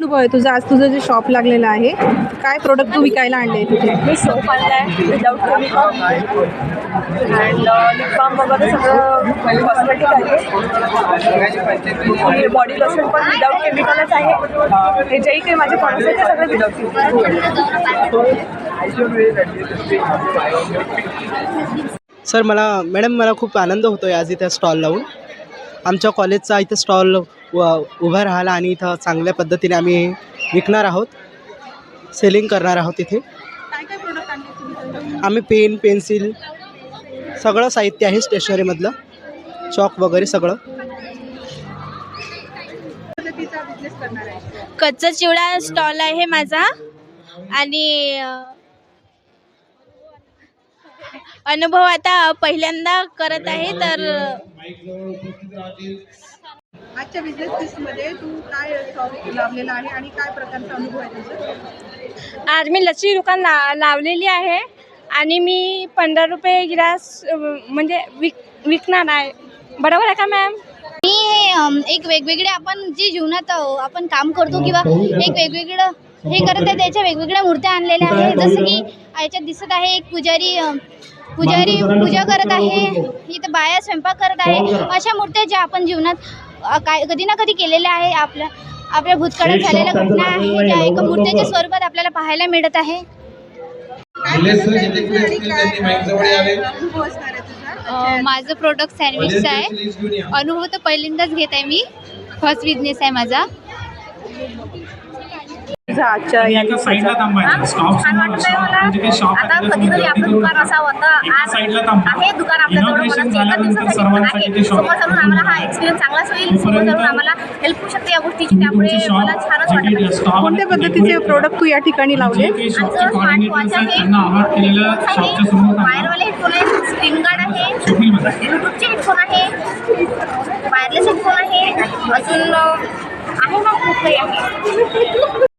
अनुभव आहे. तुझा आज तुझं जे शॉप लागलेलं आहे काय प्रोडक्ट तू विकायला आणले तिथे? मी सोप आणला आहे without chemical and lip balm वगैरे सगळं कॉस्मेटिक आहे. बॉडी लोशन पण विदाऊट केमिकलच आहे. हे जेही काही माझे आहेत ते सगळे विदाऊट सर मला मॅडम मला खूप आनंद होतो आहे आज इथं स्टॉल लावून. आमच्या कॉलेजचा इथं स्टॉल व उभा राहिला आणि इथं चांगल्या पद्धतीने आम्ही विकणार आहोत. सेलिंग करणार आहोत इथे. काय काय प्रोडक्ट आणले तुम्ही आम्ही पेन पेन्सिल सगळं साहित्य आहे स्टेशनरीमधलं चॉक वगैरे सगळं. पद्धतीचा बिझनेस करणार आहे. कच्चा चिवडा स्टॉल आहे माझा. आणि अनुभव आता पहिल्यांदा करत आहे तर आजच्या बिझनेस तू काय शॉप लावलेला आहे आणि काय प्रकारचा अनुभव आहे तुझा आज मी लस्सी दुकान ला लावलेली आहे आणि मी पंधरा रुपये गिलास अ, म्हणजे विक विकणार आहे. बरोबर आहे का मॅम मी हे एक वेगवेगळे आपण जे जीवनात आपण काम करतो किंवा एक वेगवेगळं हे करत आहे त्याच्या वेगवेगळ्या मूर्त्या आणलेल्या आहे जसं की याच्यात दिसत आहे एक पुजारी पुजारी पूजा करत आहे इथं बाया स्वयंपाक करत आहे. अशा मूर्त्या ज्या आपण जीवनात काय कधी ना कधी केलेल्या आहे आपल्या आपल्या भूतकाळात झालेल्या घटना आहे ज्या एका मूर्त्याच्या स्वरूपात आपल्याला पाहायला मिळत आहे. माझं प्रोडक्ट सँडविचचं आहे. अनुभव तर पहिल्यांदाच घेत आहे मी. फर्स्ट बिझनेस आहे माझा. आजच्या या छान वाटतंय मला. आता कधीतरी आपलं दुकान आज साईडला थांबा आहे दुकान आपल्याजवळ एका दिवसासाठी आहे. समोर आम्हाला हा एक्सपिरियन्स चांगलाच होईल. समोर आम्हाला हेल्प होऊ शकते या गोष्टीची. त्यामुळे मला छानच वाटत कोणत्या पद्धतीचे प्रोडक्ट तू या ठिकाणी लावले समोर थांबा वायरवाले हेडफोन आहे स्क्रीन गार्ड आहे. ब्लूटूथचे हेडफोन आहे. वायरलेस हेडफोन आहे. अजून आहे ना खूप काही आहे